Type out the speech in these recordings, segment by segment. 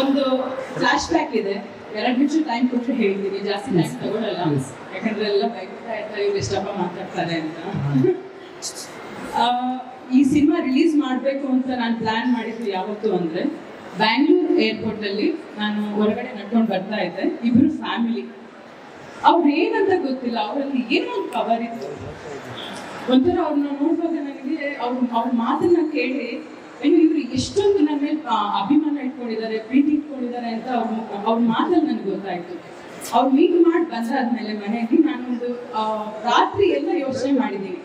ಒಂದು flash back ಇದೆ. ಎರಡು ನಿಮಿಷ ಟೈಮ್ ಕೊಟ್ಟರೆ ಹೇಳಿದ್ದೀನಿ ಜಾಸ್ತಿ ಟೈಮ್ ತಗೊಳಲ್ಲ. ಯಾಕಂದ್ರೆ ಎಲ್ಲ ಬೈಕ್ತಾ ಇರ್ತಾರೆ ಇವ್ರು ಎಷ್ಟಪ್ಪ ಮಾತಾಡ್ತಾರೆ ಅಂತ. ಈ ಸಿನಿಮಾ ರಿಲೀಸ್ ಮಾಡಬೇಕು ಅಂತ ನಾನು ಪ್ಲಾನ್ ಮಾಡಿದ್ದು ಯಾವತ್ತು ಅಂದ್ರೆ ಬ್ಯಾಂಗ್ಳೂರ್ ಏರ್ಪೋರ್ಟ್ ಅಲ್ಲಿ ನಾನು ಹೊರಗಡೆ ನಡ್ಕೊಂಡು ಬರ್ತಾ ಇದ್ದೆ. ಇಬ್ರು ಫ್ಯಾಮಿಲಿ ಅವ್ರು ಏನಂತ ಗೊತ್ತಿಲ್ಲ. ಅವರಲ್ಲಿ ಏನೋ ಒಂದು ಪವರ್ ಇತ್ತು. ಒಂಥರ ಅವ್ರನ್ನ ನೋಡುವಾಗ ನನಗೆ ಅವ್ರ ಅವ್ರ ಮಾತನ್ನ ಕೇಳಿ ಏನು ಇವರು ಎಷ್ಟೊಂದು ನನ್ನ ಮೇಲೆ ಅಭಿಮಾನ ಇಟ್ಕೊಂಡಿದ್ದಾರೆ, ಪ್ರೀತಿ ಇಟ್ಕೊಂಡಿದ್ದಾರೆ ಅಂತ ಅವ್ರ ಅವ್ರ ಮಾತಲ್ಲಿ ನನಗೆ ಗೊತ್ತಾಯ್ತು. ಅವ್ರು ಮೀಟ್ ಮಾಡಿ ಬಂದಾದ್ಮೇಲೆ ಮನೆಯಲ್ಲಿ ನಾನೊಂದು ರಾತ್ರಿ ಎಲ್ಲ ಯೋಚನೆ ಮಾಡಿದ್ದೀನಿ.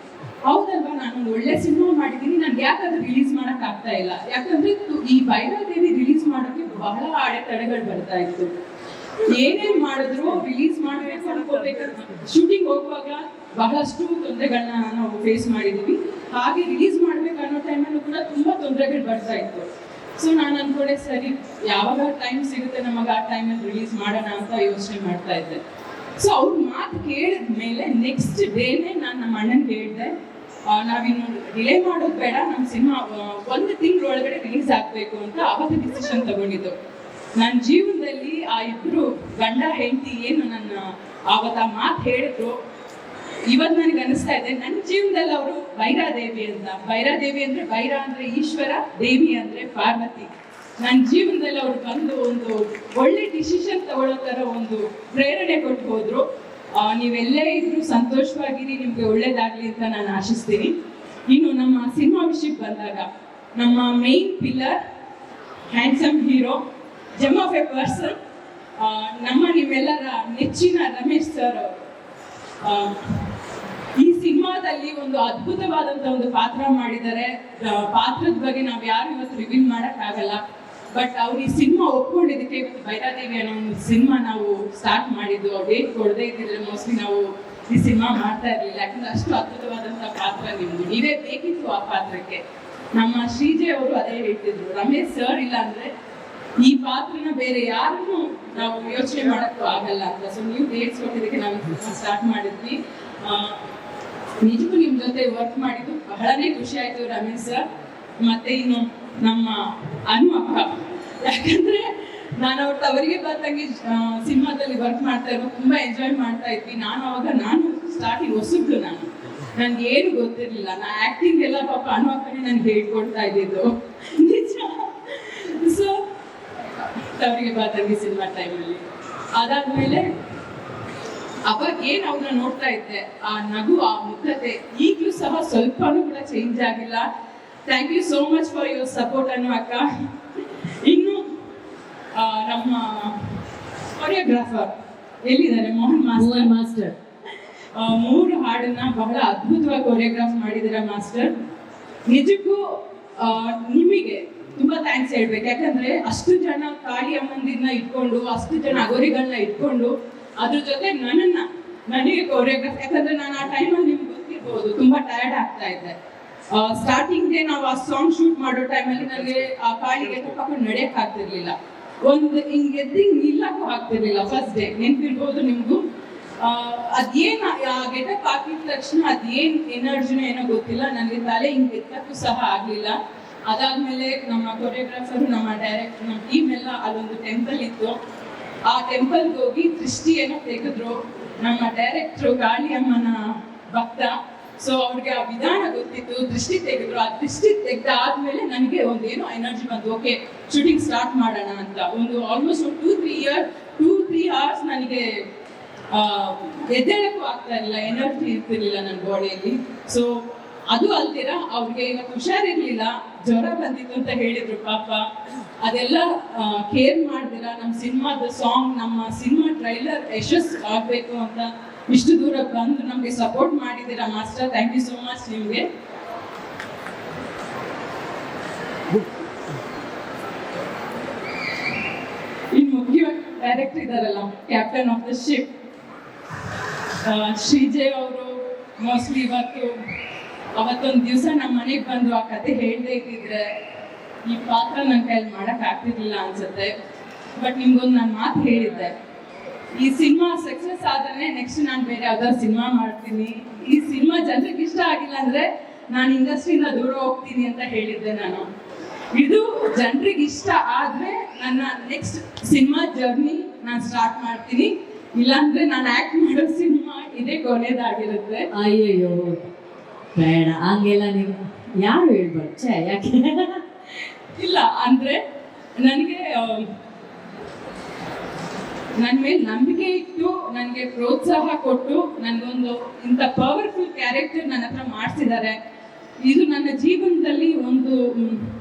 ಹೌದಲ್ವಾ, ನಾನೊಂದು ಒಳ್ಳೆ ಸಿನಿಮಾ ಮಾಡಿದ್ದೀನಿ, ನನ್ಗೆ ಯಾಕಾದ್ರೂ ರಿಲೀಸ್ ಮಾಡಕ್ ಆಗ್ತಾ ಇಲ್ಲ. ಯಾಕಂದ್ರೆ ಈ ಭೈರಾದೇವಿ ರಿಲೀಸ್ ಮಾಡೋಕೆ ಬಹಳ ಅಡೆತಡೆಗಳು ಬರ್ತಾ ಇತ್ತು. ಏನೇನ್ ಮಾಡಿದ್ರು ರಿಲೀಸ್ ಮಾಡಬೇಕು ಅನ್ಕೋಬೇಕು ಶೂಟಿಂಗ್ ಹೋಗುವಾಗ ಬಹಳಷ್ಟು ತೊಂದರೆಗಳನ್ನ ನಾವು ಫೇಸ್ ಮಾಡಿದೀವಿ ಹಾಗೆ ರಿಲೀಸ್ ಮಾಡ್ಬೇಕು ಅನ್ನೋ ಟೈಮಲ್ಲೂ ಕೂಡ ತುಂಬಾ ತೊಂದರೆಗಳು ಬರ್ತಾ ಇತ್ತು. ಸೊ ನಾನು ಅನ್ಕೊಂಡೆ, ಸರಿ, ಯಾವಾಗ ಟೈಮ್ ಸಿಗುತ್ತೆ ನಮಗೆ ಆ ಟೈಮಲ್ಲಿ ರಿಲೀಸ್ ಮಾಡೋಣ ಅಂತ ಯೋಚನೆ ಮಾಡ್ತಾ ಇದ್ದೆ. ಸೊ ಅವ್ರ ಮಾತು ಕೇಳಿದ ಮೇಲೆ ನೆಕ್ಸ್ಟ್ ಡೇನೆ ನಾನು ನಮ್ಮ ಅಣ್ಣನ್ ಹೇಳಿದೆ ನಾವಿನ್ನು ಡಿಲೇ ಮಾಡೋದು ಬೇಡ ನಮ್ಮ ಸಿನಿಮಾ ಒಂದು ತಿಂಗಳ ಒಳಗಡೆ ರಿಲೀಸ್ ಆಗಬೇಕು ಅಂತ ಅವತ್ತು ಡಿಸಿಷನ್ ತಗೊಂಡಿದ್ದು. ನನ್ನ ಜೀವನದಲ್ಲಿ ಆ ಇಬ್ರು ಗಂಡ, ಹೆಂಡತಿ, ಏನು ನನ್ನ ಆವತ್ತ ಮಾತು ಹೇಳಿದ್ರು ಇವತ್ತು ನನಗೆ ಅನಿಸ್ತಾ ಇದೆ ನನ್ನ ಜೀವನದಲ್ಲಿ ಅವರು ಭೈರಾದೇವಿ ಅಂತ. ಭೈರಾದೇವಿ ಅಂದ್ರೆ ಭೈರ ಅಂದ್ರೆ ಈಶ್ವರ, ದೇವಿ ಅಂದ್ರೆ ಪಾರ್ವತಿ. ನನ್ನ ಜೀವನದಲ್ಲಿ ಅವ್ರು ಬಂದು ಒಂದು ಒಳ್ಳೆ ಡಿಸಿಷನ್ ತಗೊಳ್ಳೋ ತರ ಒಂದು ಪ್ರೇರಣೆ ಕೊಟ್ಟು ಹೋದ್ರು. ನೀವೆಲ್ಲೇ ಇದ್ರು ಸಂತೋಷವಾಗಿರಿ, ನಿಮ್ಗೆ ಒಳ್ಳೇದಾಗ್ಲಿ ಅಂತ ನಾನು ಆಶಿಸ್ತೀನಿ. ಇನ್ನು ನಮ್ಮ ಸಿನಿಮಾ ವಿಷಯಕ್ಕೆ ಬಂದಾಗ, ನಮ್ಮ main pillar handsome hero gem of a person ನಮ್ಮ ನಿಮ್ಮೆಲ್ಲರ ನೆಚ್ಚಿನ ರಮೇಶ್ ಸರ್ ಈ ಸಿನಿಮಾದಲ್ಲಿ ಒಂದು ಅದ್ಭುತವಾದಂತ ಒಂದು ಪಾತ್ರ ಮಾಡಿದ್ದಾರೆ. ಪಾತ್ರದ ಬಗ್ಗೆ ನಾವು ಯಾರು ಇವತ್ತು ರಿವೀಲ್ ಮಾಡಕ್ ಆಗಲ್ಲ ಬಟ್ ಅವ್ರು ಈ ಸಿನಿಮಾ ಒಪ್ಕೊಂಡಿದ್ದಕ್ಕೆ ಇವತ್ತು ಬೈರಾದೇವಿ ಅನ್ನೋ ಒಂದು ಸಿನಿಮಾ ನಾವು ಸ್ಟಾರ್ಟ್ ಮಾಡಿದ್ದು. ಡೇಟ್ ಕೊಡದೇ ಇದ್ದಿದ್ರೆ ಮೋಸ್ಟ್ಲಿ ನಾವು ಈ ಸಿನಿಮಾ ಮಾಡ್ತಾ ಇರ್ಲಿಲ್ಲ. ಯಾಕಂದ್ರೆ ಅಷ್ಟು ಅದ್ಭುತವಾದಂತ ಪಾತ್ರ ನಿಮ್ದು. ನೀವೇ ಬೇಕಿತ್ತು ಆ ಪಾತ್ರಕ್ಕೆ. ನಮ್ಮ ಶ್ರೀಜೆ ಅವರು ಅದೇ ಹೇಳ್ತಿದ್ರು. ರಮೇಶ್ ಸರ್ ಇಲ್ಲ ಅಂದ್ರೆ ಈ ಪಾತ್ರನ ಬೇರೆ ಯಾರನ್ನು ನಾವು ಯೋಚನೆ ಮಾಡಕ್ಕೂ ಆಗಲ್ಲ ಅಂತ. ಸೊ ನೀವು ಡೇಟ್ಸ್ ಕೊಟ್ಟಿದ್ದಕ್ಕೆ ನಾವು ಸ್ಟಾರ್ಟ್ ಮಾಡಿದ್ವಿ ನಿಜಕ್ಕೂ ನಿಮ್ ಜೊತೆ ವರ್ಕ್ ಮಾಡಿದ್ದು ಬಹಳನೇ ಖುಷಿ ಆಯ್ತು ರಮೇಶ್ ಸರ್. ಮತ್ತೆ ಇನ್ನು ನಮ್ಮ ಅನು ಅಕ್ಕ ಯಾಕಂದ್ರೆ ನಾನು ಅವ್ರ ತವರಿಗೆ ಬಂದಂಗೆ ಸಿನಿಮಾದಲ್ಲಿ ವರ್ಕ್ ಮಾಡ್ತಾ ಇರೋ ತುಂಬಾ ಎಂಜಾಯ್ ಮಾಡ್ತಾ ಇದ್ವಿ. ನಾನು ಅವಾಗ, ನಾನು ಸ್ಟಾರ್ಟಿಂಗ್ ಹೊಸಬ್ಳು ನಾನು. ನನ್ಗೆ ಏನು ಗೊತ್ತಿರ್ಲಿಲ್ಲ. ನಾ ಆಕ್ಟಿಂಗ್ ಎಲ್ಲ ಪಾಪ ಅನು ಅಕ್ಕನೇ ನನ್ಗೆ ಹೇಳ್ಕೊಡ್ತಾ ಇದ್ದಿದ್ದು. ನಿಜ. ತವರಿಗೆ ಬಾತಂಗಿ ಸಿನಿಮಾ ಟೈಮಲ್ಲಿ ಅದಾದ್ಮೇಲೆ ಅವಾಗ ಏನ್ ಅವ್ರನ್ನ ನೋಡ್ತಾ ಇದ್ದೆ ಆ ನಗು ಆ ಮುಗ್ಧತೆ ಈಗಲೂ ಸಹ ಸ್ವಲ್ಪನೂ ಕೂಡ ಚೇಂಜ್ ಆಗಿಲ್ಲ. Thank you so much for your support ಅನ್ನೋ ಅಕ್ಕ. ಇನ್ನು ನಮ್ಮ ಕೊರಿಯೋಗ್ರಾಫರ್ ಎಲ್ಲಿದ್ದಾರೆ? ಮೋಹನ್ ಮಾಸ್ಟರ್. ಮಾಸ್ಟರ್. ಮೂರು ಹಾಡನ್ನ ಬಹಳ ಅದ್ಭುತವಾಗಿ ಕೊರಿಯೋಗ್ರಾಫ್ ಮಾಡಿದಿರ ಮಾಸ್ಟರ್. ನಿಜಕ್ಕೂ ನಿಮಗೆ ತುಂಬಾ ಥ್ಯಾಂಕ್ಸ್ ಹೇಳ್ಬೇಕು. ಯಾಕಂದ್ರೆ ಅಷ್ಟು ಜನ ಕಾಳಿ ಅಮ್ಮಂದಿರ್ನ ಇಟ್ಕೊಂಡು, ಅಷ್ಟು ಜನ ಅಗೋರಿಗಳನ್ನ ಇಟ್ಕೊಂಡು, ಅದ್ರ ಜೊತೆ ನನ್ನನ್ನ, ನನಗೆ ಕೋರಿಯೋಗ್ರಾಫ್ ಯಾಕಂದ್ರೆ ನಾನು ಆ ಟೈಮಲ್ಲಿ ನಿಮ್ಗೆ ಗೊತ್ತಿರ್ಬೋದು, ತುಂಬಾ ಟಯರ್ಡ್ ಆಗ್ತಾ ಸ್ಟಾರ್ಟಿಂಗ್ ಸ್ಟಾರ್ಟಿಂಗ್ಗೆ ನಾವು ಆ ಸಾಂಗ್ ಶೂಟ್ ಮಾಡೋ ಟೈಮಲ್ಲಿ ನನಗೆ ಆ ಕಾಳಿಗೆ ತಪ್ಪಾಕೊಂಡು ನಡೆಯಕ್ ಆಗ್ತಿರ್ಲಿಲ್ಲ. ಒಂದು ಹಿಂಗ್ ಎದ್ದು ನಿಲ್ಲಕ್ಕೂ ಆಗ್ತಿರ್ಲಿಲ್ಲ ಫಸ್ಟ್ ಡೇ ನೆನ್ಪಿರ್ಬೋದು ನಿಮ್ಗೂ? ಅದೇನ್ ಆ ಗೆಟಪ್ ಹಾಕಿದ ತಕ್ಷಣ ಅದೇನ್ ಎನರ್ಜಿನೋ ಏನೋ ಗೊತ್ತಿಲ್ಲ. ನನಗೆ ತಲೆ ಹಿಂಗ್ ಎತ್ತಕ್ಕೂ ಸಹ ಆಗ್ಲಿಲ್ಲ. ಅದಾದ್ಮೇಲೆ ನಮ್ಮ ಕೊರಿಯೋಗ್ರಾಫರ್ ನಮ್ಮ ಡೈರೆಕ್ಟರ್ ನಮ್ಮ ಟೀಮ್ ಎಲ್ಲ ಅಲ್ಲೊಂದು ಟೆಂಪಲ್ ಇತ್ತು. ಆ ಟೆಂಪಲ್ಗೆ ಹೋಗಿ ದೃಷ್ಟಿ ಏನೋ ತೆಗೆದ್ರು. ನಮ್ಮ ಡೈರೆಕ್ಟ್ರು ಗಾಳಿಯಮ್ಮನ ಭಕ್ತ. ಸೊ ಅವ್ರಿಗೆ ಆ ವಿಧಾನ ಗೊತ್ತಿತ್ತು, ದೃಷ್ಟಿ ತೆಗೆದ್ರು. ಆ ದೃಷ್ಟಿ ತೆಗ್ದಾದ್ಮೇಲೆ ನನಗೆ ಒಂದು ಏನು ಎನರ್ಜಿ ಬಂದು ಓಕೆ ಶೂಟಿಂಗ್ ಸ್ಟಾರ್ಟ್ ಮಾಡೋಣ ಅಂತ. ಒಂದು ಆಲ್ಮೋಸ್ಟ್ ಒಂದು two three year two three hours ನನಗೆ ಎದ್ದೇಳಕ್ಕೂ ಆಗ್ತಾ ಇರಲಿಲ್ಲ. ಎನರ್ಜಿ ಇರ್ತಿರ್ಲಿಲ್ಲ ನನ್ನ ಬಾಡಿಯಲ್ಲಿ ಸೊ ಅದು ಅಲ್ದಿರ, ಅವ್ರಿಗೆ ಇವತ್ತು ಹುಷಾರಿರ್ಲಿಲ್ಲ, ಜ್ವರ ಬಂದಿತ್ತು ಅಂತ ಹೇಳಿದ್ರು ಪಾಪ. ಅದೆಲ್ಲ ಕೇರ್ ಮಾಡ್ದಿರ ನಮ್ಮ ಸಿನಿಮಾದ ಸಾಂಗ್ ನಮ್ಮ ಸಿನಿಮಾ ಟ್ರೈಲರ್ ಯಶಸ್ ಆಗ್ಬೇಕು ಅಂತ ಇಷ್ಟು ದೂರ ಬಂದು ನಮಗೆ ಸಪೋರ್ಟ್ ಮಾಡಿದ್ದೀರಾ master? Thank you so much ನಿಮಗೆ. ಇನ್ನು ಮುಖ್ಯವಾಗಿ ಡೈರೆಕ್ಟರ್ ಇದಾರಲ್ಲ captain of the ship Shrijay ಅವರು ಮೋಸ್ಟ್ಲಿ ಇವತ್ತು ಅವತ್ತೊಂದು ದಿವಸ ನಮ್ಮ ಮನೆಗೆ ಬಂದು ಆ ಕತೆ ಹೇಳ್ದೇ ಇದ್ದಿದ್ರೆ ಈ ಪಾತ್ರ ನನ್ನ ಕೈಯಲ್ಲಿ ಮಾಡಕ್ ಆಗ್ತಿರ್ಲಿಲ್ಲ ಅನ್ಸುತ್ತೆ. ಬಟ್ ನಿಮ್ಗೊಂದು ನನ್ನ ಮಾತು ಹೇಳಿದ್ದೆ. ಈ ಸಿನಿಮಾ ಸಕ್ಸಸ್ ಆದ್ರೆ ನೆಕ್ಸ್ಟ್ ನಾನು ಬೇರೆ ಯಾವ್ದಾದ್ರು ಸಿನಿಮಾ ಮಾಡ್ತೀನಿ. ಈ ಸಿನಿಮಾ ಜನರಿಗೆ ಇಷ್ಟ ಆಗಿಲ್ಲ ಅಂದ್ರೆ ನಾನು ಇಂಡಸ್ಟ್ರಿಯಿಂದ ದೂರ ಹೋಗ್ತೀನಿ ಅಂತ ಹೇಳಿದ್ದೆ ನಾನು. ಇದು ಜನರಿಗೆ ಇಷ್ಟ ಆದ್ರೆ ನನ್ನ ನೆಕ್ಸ್ಟ್ ಸಿನಿಮಾ ಜರ್ನಿ ನಾನು ಸ್ಟಾರ್ಟ್ ಮಾಡ್ತೀನಿ. ಇಲ್ಲಾಂದ್ರೆ ನಾನು ಆಕ್ಟ್ ಮಾಡೋ ಸಿನಿಮಾ ಇದೇ ಕೊನೆಯದಾಗಿರುತ್ತೆ ಅಯ್ಯಯ್ಯೋ. ಬೇಡ, ಹಂಗೆಲ್ಲ ನೀವು ಯಾರು ಹೇಳ್ಬಾರ್ದು ಛೇ, ಯಾಕೆ? ಇಲ್ಲ, ಅಂದ್ರೆ ನನಗೆ ನನ್ನ ಮೇಲೆ ನಂಬಿಕೆ ಇಟ್ಟು, ನನಗೆ ಪ್ರೋತ್ಸಾಹ ಕೊಟ್ಟು, ನನಗೊಂದು ಇಂಥ ಪವರ್ಫುಲ್ ಕ್ಯಾರೆಕ್ಟರ್ ನನ್ನ ಹತ್ರ ಮಾಡಿಸಿದ್ದಾರೆ. ಇದು ನನ್ನ ಜೀವನದಲ್ಲಿ ಒಂದು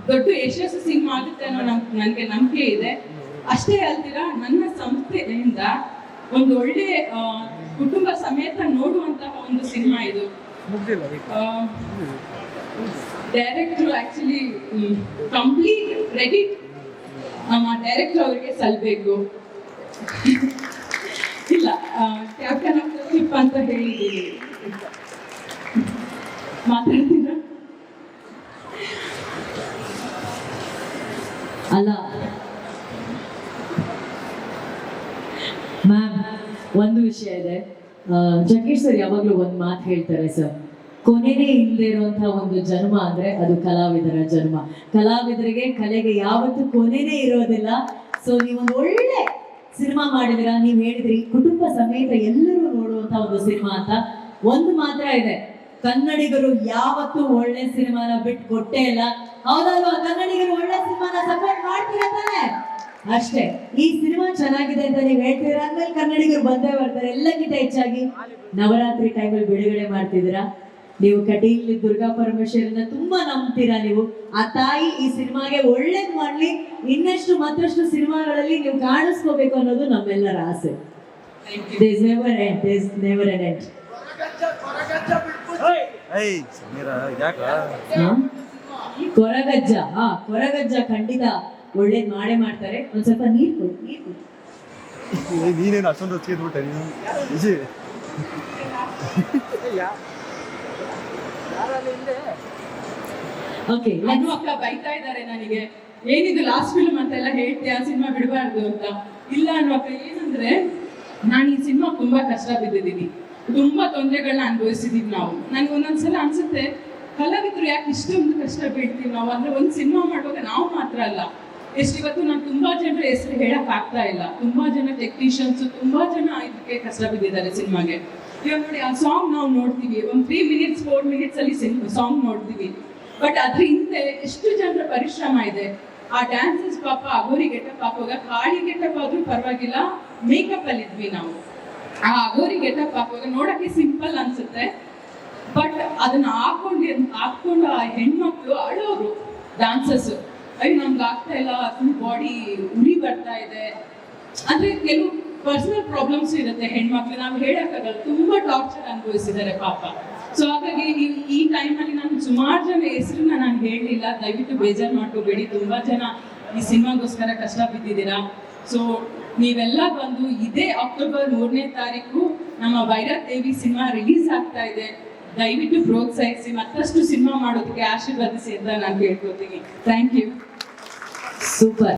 ದೊಡ್ಡ ಯಶಸ್ಸು ಸಿನಿಮಾ ಆಗುತ್ತೆ ಅನ್ನೋ ನನಗೆ ನಂಬಿಕೆ ಇದೆ. ಅಷ್ಟೇ ಅಲ್ದಿರ, ನನ್ನ ಸಂಸ್ಥೆಯಿಂದ ಒಂದು ಒಳ್ಳೆ ಆ, ಕುಟುಂಬ ಸಮೇತ ನೋಡುವಂತಹ ಒಂದು ಸಿನಿಮಾ ಇದು ಡೈರೆಕ್ಟ್ರು ಆಕ್ಚುಲಿ ಕಂಪ್ಲೀಟ್ ಕ್ರೆಡಿಟ್ ನಮ್ಮ ಡೈರೆಕ್ಟರ್ ಅವರಿಗೆ ಸಲ್ಲಬೇಕು ಇಲ್ಲ ಕ್ಯಾಪ್ಟನ್ ಆಫ್ ದ ಶಿಪ್ ಅಂತ ಹೇಳಿದ್ದೀನಿ. ಮಾತಾಡ್ತೀರಾ? ಅಲ್ಲ. ಮ್ಯಾಮ್ ಒಂದು ವಿಷಯ ಇದೆ. ಆ, ಜಗ್ಗೇಶ್ ಸರ್ ಯಾವಾಗ್ಲೂ ಒಂದು ಮಾತು ಹೇಳ್ತಾರೆ ಸರ್. ಕೊನೆನೇ ಇಲ್ಲದೆ ಇರುವಂತಹ ಒಂದು ಜನ್ಮ ಅಂದ್ರೆ ಅದು ಕಲಾವಿದರ ಜನ್ಮ. ಕಲಾವಿದರಿಗೆ ಕಲೆಗೆ ಯಾವತ್ತು ಕೊನೆನೇ ಇರೋದಿಲ್ಲ. ಸೊ ನೀವೊಂದು ಒಳ್ಳೆ ಸಿನಿಮಾ ಮಾಡಿದಿರಾ ನೀವ್ ಹೇಳಿದ್ರಿ ಕುಟುಂಬ ಸಮೇತ ಎಲ್ಲರೂ ನೋಡುವಂತ ಒಂದು ಸಿನಿಮಾ ಅಂತ. ಒಂದು ಮಾತ್ರ ಇದೆ. ಕನ್ನಡಿಗರು ಯಾವತ್ತೂ ಒಳ್ಳೆ ಸಿನಿಮಾನ ಬಿಟ್ಟು ಕೊಟ್ಟೇ ಇಲ್ಲ. ಹೌದಲ್ವಾ? ಕನ್ನಡಿಗರು ಒಳ್ಳೆ ಸಿನಿಮಾನ ಸಪೋರ್ಟ್ ಮಾಡ್ತೀರಾ ಅಷ್ಟೇ. ಈ ಸಿನಿಮಾ ಚೆನ್ನಾಗಿದೆ ಅಂತ ನೀವು ಹೇಳ್ತೀರಾ ಅಂದ್ಮೇಲೆ ಕನ್ನಡಿಗರು ಬಂದೇ ಬರ್ತಾರೆ. ಎಲ್ಲಕ್ಕಿಂತ ಹೆಚ್ಚಾಗಿ ನವರಾತ್ರಿ ಟೈಮಲ್ಲಿ ಬಿಡುಗಡೆ ಮಾಡ್ತಿದ್ದೀರಾ? ನೀವು ಕಟೀಲಿ ದುರ್ಗಾ ಪರಮೇಶ್ವರನ್ನ ತುಂಬಾ ನಂಬ್ತೀರಾ ನೀವು? ಆ ತಾಯಿ ಈ ಸಿನಿಮಾಗೆ ಒಳ್ಳೇದ್ ಮಾಡ್ಲಿ ಇನ್ನಷ್ಟು ಮತ್ತಷ್ಟು ಸಿನಿಮಾಗಳಲ್ಲಿ ನೀವು ಕಾಣಿಸ್ಕೋಬೇಕು ಅನ್ನೋದು ನಮ್ಮೆಲ್ಲರ ಆಸೆ. ಕೊರಗಜ್ಜ ಹಾ ಕೊರಗಜ್ಜ ಖಂಡಿತ. ಒಳ್ಳೇದ್ ಮಾಡೇ ಮಾಡ್ತಾರೆ. ಒಂದ್ ಸ್ವಲ್ಪ ನೀರ್ ಕೊಡಿ ನೀರ್ ಕೊಡಿ. ಏ, ನೀನೇನು ಅಷ್ಟೊಂದು ಹಚ್ಚಿದ್ಬಿಟ್ಟೆ ನೀನು? ವಿಜಿ ಓಕೆ ಅನು ಅಕ್ಕ ಬೈತಾ ಇದ್ದಾರೆ ನನಗೆ. ಏನಿದು ಲಾಸ್ಟ್ ಫಿಲ್ಮ್ ಅಂತೆಲ್ಲ ಹೇಳ್ತೀಯ? ಸಿನಿಮಾ ಬಿಡಬಾರ್ದು ಅಂತ. ಇಲ್ಲ ಅನ್ನೋ ಅಕ್ಕ ಏನಂದ್ರೆ ನಾನು ಈ ಸಿನಿಮಾ ತುಂಬಾ ಕಷ್ಟ ಬಿದ್ದಿದ್ದೀನಿ ತುಂಬಾ ತೊಂದರೆಗಳನ್ನ ಅನುಭವಿಸಿದೀವಿ ನಾವು. ನನ್ಗೆ ಒಂದೊಂದ್ಸಲ ಅನ್ಸುತ್ತೆ ಕಲಾವಿದ್ರು ಯಾಕೆ ಇಷ್ಟೊಂದು ಕಷ್ಟ ಬೀಳ್ತೀವಿ ನಾವು? ಅಂದ್ರೆ ಒಂದು ಸಿನಿಮಾ ಮಾಡುವಾಗ ನಾವು ಮಾತ್ರ ಅಲ್ಲ. ಎಷ್ಟು ಇವತ್ತು ನಾನು ತುಂಬಾ ಜನರ ಹೆಸರು ಹೇಳಕ್ ಆಗ್ತಾ ಇಲ್ಲ. ತುಂಬಾ ಜನ ಟೆಕ್ನಿಷಿಯನ್ಸ್ ತುಂಬಾ ಜನ ಇದಕ್ಕೆ ಕಷ್ಟ ಬಿದ್ದಿದ್ದಾರೆ ಸಿನಿಮಾಗೆ. ಇವಾಗ ನೋಡಿ, ಆ ಸಾಂಗ್ ನಾವು ನೋಡ್ತೀವಿ. ಒಂದು ತ್ರೀ ಮಿನಿಟ್ಸ್ ಫೋರ್ ಮಿನಿಟ್ಸ್ ಅಲ್ಲಿ ಸಾಂಗ್ ನೋಡ್ತೀವಿ. ಬಟ್ ಅದ್ರ ಹಿಂದೆ ಎಷ್ಟು ಜನರ ಪರಿಶ್ರಮ ಇದೆ. ಆ ಡ್ಯಾನ್ಸಸ್ ಪಾಪ, ಅಗೋರಿ ಗೆಟಪ್ ಹಾಕುವಾಗ ಕಾಳಿ ಗೆಟಪ್ ಆದ್ರೂ ಪರವಾಗಿಲ್ಲ ಮೇಕಪ್ ಅಲ್ಲಿ ಇದ್ವಿ ನಾವು. ಆ ಅಗೋರಿ ಗೆಟಪ್ ಹಾಕುವಾಗ ನೋಡಕ್ಕೆ ಸಿಂಪಲ್ ಅನ್ಸುತ್ತೆ. ಬಟ್ ಅದನ್ನ ಹಾಕೊಂಡು ಹಾಕೊಂಡು ಆ ಹೆಣ್ಮಕ್ಳು ಅಳೋರು ಡಾನ್ಸಸ್ ಅಯ್ಯೋ, ನಮ್ಗೆ ಆಗ್ತಾ ಇಲ್ಲ ಫುಲ್ ಬಾಡಿ ಉರಿ ಬರ್ತಾ ಇದೆ. ಅಂದ್ರೆ ಕೆಲವು ಪರ್ಸನಲ್ ಪ್ರಾಬ್ಲಮ್ಸ್ ಇರುತ್ತೆ ಹೆಣ್ಮಕ್ಳು. ನಾವು ಹೇಳಕ್ಕಾಗಲ್ಲ, ತುಂಬಾ ಟಾರ್ಚರ್ ಅನುಭವಿಸಿದ್ದಾರೆ ಪಾಪ. ಸೊ ಹಾಗಾಗಿ ಈ- ಈ ಟೈಮಲ್ಲಿ ನಾನು ಸುಮಾರು ಜನ ಹೆಸರನ್ನ ನಾನು ಹೇಳಲಿಲ್ಲ. ದಯವಿಟ್ಟು ಬೇಜಾರು ಮಾಡ್ಕೋಬೇಡಿ. ತುಂಬಾ ಜನ ಈ ಸಿನಿಮಾಗೋಸ್ಕರ ಕಷ್ಟ ಬಿದ್ದಿದ್ದೀರಾ? ಸೊ ನೀವೆಲ್ಲ ಬಂದು ಇದೇ ಅಕ್ಟೋಬರ್ ಮೂರನೇ ತಾರೀಕು ನಮ್ಮ ಭೈರತ್ ದೇವಿ ಸಿನಿಮಾ ರಿಲೀಸ್ ಆಗ್ತಾ ಇದೆ. ದಯವಿಟ್ಟು ಪ್ರೋತ್ಸಾಹಿಸಿ ಮತ್ತಷ್ಟು ಸಿನಿಮಾ ಮಾಡೋದಕ್ಕೆ ಆಶೀರ್ವಾದಿಸಿ ಅಂತ ನಾನು ಕೇಳ್ಕೊತೀನಿ ಥ್ಯಾಂಕ್ ಯು ಸೂಪರ್